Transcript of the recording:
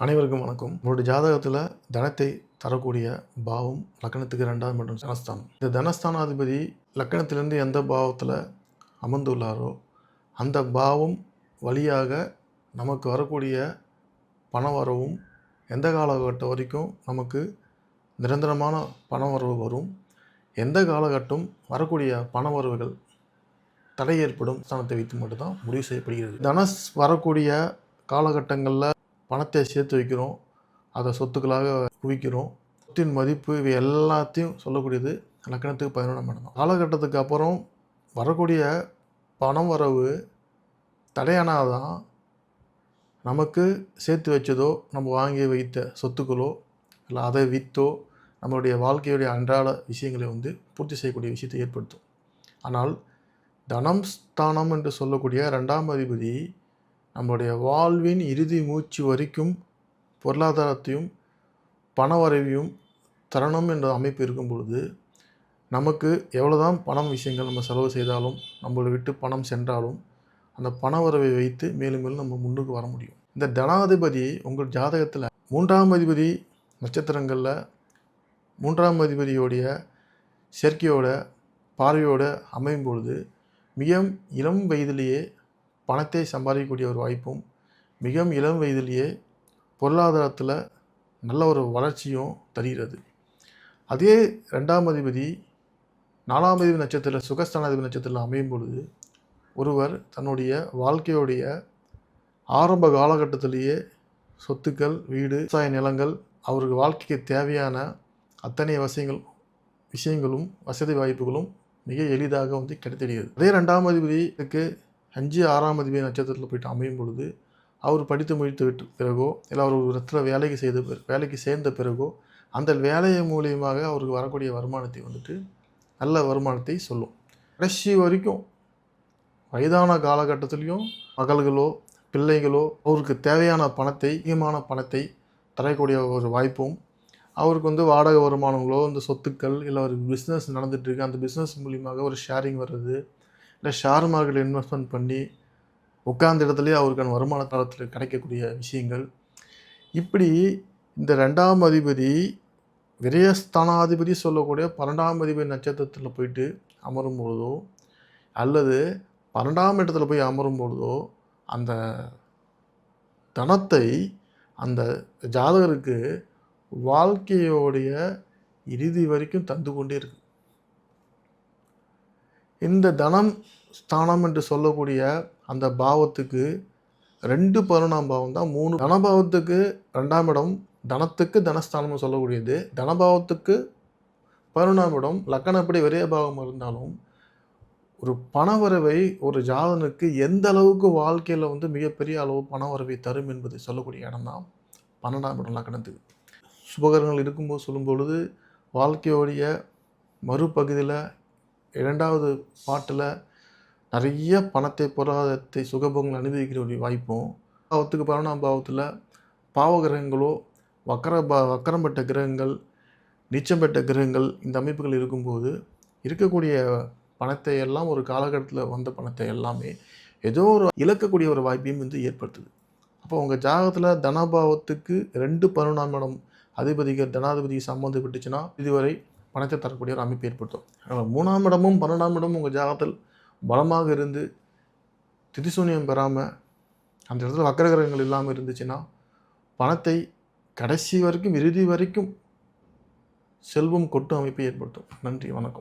அனைவருக்கும் வணக்கம். உங்களுடைய ஜாதகத்தில் தனத்தை தரக்கூடிய பாவம் லக்னத்துக்கு ரெண்டாவது மற்றும் தனஸ்தானம். இந்த தனஸ்தானாதிபதி லக்கணத்திலிருந்து எந்த பாவத்தில் அமர்ந்துள்ளாரோ அந்த பாவம் வழியாக நமக்கு வரக்கூடிய பண வரவும் எந்த காலகட்டம் வரைக்கும் நமக்கு நிரந்தரமான பண வரவு வரும் எந்த காலகட்டம் வரக்கூடிய பண வரவுகள் தடை ஏற்படும் ஸ்தானத்தை வைத்து மட்டும்தான் முடிவு செய்யப்படுகிறது. தனஸ் வரக்கூடிய காலகட்டங்களில் பணத்தை சேர்த்து வைக்கிறோம். அதை சொத்துக்களாக குவிக்கிறோம். சொத்தின் மதிப்பு இவை எல்லாத்தையும் சொல்லக்கூடியது லக்கணத்துக்கு பதினொன்றாம் இடம். காலகட்டத்துக்கு அப்புறம் வரக்கூடிய பணம் வரவு தடையானாதான் நமக்கு சேர்த்து வச்சதோ நம்ம வாங்கி வைத்த சொத்துக்களோ இல்லை அதை விற்றோ நம்மளுடைய வாழ்க்கையுடைய அன்றாட விஷயங்களை வந்து பூர்த்தி செய்யக்கூடிய விஷயத்தை ஏற்படுத்தும். ஆனால் தனம் ஸ்தானம் என்று சொல்லக்கூடிய ரெண்டாம் அதிபதி நம்மளுடைய வாழ்வின் இறுதி மூச்சு வரைக்கும் பொருளாதாரத்தையும் பணவரவையும் தரணும் என்ற அமைப்பு இருக்கும் பொழுது நமக்கு எவ்வளோதான் பணம் விஷயங்கள் நம்ம செலவு செய்தாலும் நம்மளை விட்டு பணம் சென்றாலும் அந்த பண வரவை வைத்து மேலும் மேலும் நம்ம முன்னுக்கு வர முடியும். இந்த தனாதிபதி உங்கள் ஜாதகத்தில் மூன்றாம் அதிபதி நட்சத்திரங்களில் மூன்றாம் அதிபதியோடைய சேர்க்கையோட பார்வையோடு அமையும் பொழுது மிக இளம் வயதிலேயே பணத்தை சம்பாதிக்கக்கூடிய ஒரு வாய்ப்பும் மிகவும் இளம் வயதிலேயே பொருளாதாரத்தில் நல்ல ஒரு வளர்ச்சியும் தருகிறது. அதே ரெண்டாம் அதிபதி நாலாம் அதிபதி நட்சத்திர சுகஸ்தானாதிபதி நட்சத்திரத்தில் அமையும் பொழுது ஒருவர் தன்னுடைய வாழ்க்கையுடைய ஆரம்ப காலகட்டத்திலேயே சொத்துக்கள் வீடு விவசாய நிலங்கள் அவருக்கு வாழ்க்கைக்கு தேவையான அத்தனை வசதிகள் விஷயங்களும் வசதி வாய்ப்புகளும் மிக எளிதாக வந்து கிடைத்திடுகிறது. அதே ரெண்டாம் அதிபதிக்கு அஞ்சு ஆறாம் அதிபதி நட்சத்திரத்தில் போயிட்டு அமையும் பொழுது அவர் படித்து முடித்து விட்டு பிறகோ இல்லை அவர் ஒரு இடத்துல வேலைக்கு செய்த வேலைக்கு சேர்ந்த பிறகோ அந்த வேலையை மூலியமாக அவருக்கு வரக்கூடிய வருமானத்தை வந்துட்டு நல்ல வருமானத்தை சொல்லும். கடைசி வரைக்கும் வயதான காலகட்டத்திலையும் மகள்களோ பிள்ளைகளோ அவருக்கு தேவையான பணத்தை அதிகமான பணத்தை தரக்கூடிய ஒரு வாய்ப்பும் அவருக்கு வந்து வாடகை வருமானங்களோ இந்த சொத்துக்கள் இல்லை ஒரு பிஸ்னஸ் நடந்துகிட்ருக்கு அந்த பிஸ்னஸ் மூலியமாக ஒரு ஷேரிங் வர்றது இல்லை ஷேர் மார்க்கெட்டில் இன்வெஸ்ட்மெண்ட் பண்ணி உட்கார்ந்த இடத்துலையே அவருக்கான வருமான தளத்தில் கிடைக்கக்கூடிய விஷயங்கள். இப்படி இந்த ரெண்டாம் அதிபதி விரயஸ்தானாதிபதி சொல்லக்கூடிய பன்னெண்டாம் அதிபதி நட்சத்திரத்தில் போயிட்டு அமரும் பொழுதோ அல்லது பன்னெண்டாம் இடத்துல போய் அமரும் பொழுதோ அந்த தனத்தை அந்த ஜாதகருக்கு வாழ்க்கையோடைய இறுதி வரைக்கும் தந்து கொண்டே இருக்குது இந்த தனம் ஸ்தானம் என்று சொல்லக்கூடிய அந்த பாவத்துக்கு ரெண்டு பதினொன்றாம் பாவம் தான் மூணு தனபாவத்துக்கு ரெண்டாம் இடம் தனத்துக்கு தனஸ்தானம்னு சொல்லக்கூடியது. தனபாவத்துக்கு பதினொன்றாம் இடம் லக்கணப்படி விரைய பாவம் இருந்தாலும் ஒரு பணவரவை ஒரு ஜாதனுக்கு எந்த அளவுக்கு வாழ்க்கையில் வந்து மிகப்பெரிய அளவு பணவரவை தரும் என்பதை சொல்லக்கூடிய இடம் தான் பன்னெண்டாம் இடம் லக்கணத்துக்கு. சுபகரங்கள் இருக்கும்போது சொல்லும் பொழுது வாழ்க்கையோடைய மறுபகுதியில் இரண்டாவது பாட்டில் நிறைய பணத்தை பொருளாதாரத்தை சுகபங்கள் அனுபவிக்கிற ஒரு வாய்ப்பும் பாவத்துக்கு பதினொன்றாம் பாவத்தில் பாவகிரகங்களோ வக்கர பா வக்கரம் பெற்ற கிரகங்கள் நீச்சம் பெற்ற கிரகங்கள் இந்த அமைப்புகள் இருக்கும்போது இருக்கக்கூடிய பணத்தை எல்லாம் ஒரு காலகட்டத்தில் வந்த பணத்தை எல்லாமே ஏதோ ஒரு இழக்கக்கூடிய ஒரு வாய்ப்பையும் வந்து ஏற்படுத்துது. அப்போ உங்கள் ஜாகத்தில் தனபாவத்துக்கு ரெண்டு பதினொன்றாம் இடம் அதிபதிகள் தனாதிபதி சம்மந்தப்பட்டுச்சுன்னா இதுவரை பணத்தை தரக்கூடிய ஒரு அமைப்பு ஏற்படுத்தும். மூணாம் இடமும் பன்னெண்டாம் இடமும் உங்கள் ஜாகத்தில் பலமாக இருந்து திதிசூன்யம் பெறாமல் அந்த இடத்துல வக்கரகிரகங்கள் இல்லாமல் இருந்துச்சுன்னா பணத்தை கடைசி வரைக்கும் இறுதி வரைக்கும் செல்வம் கொட்டும் அமைப்பை ஏற்படுத்தும். நன்றி வணக்கம்.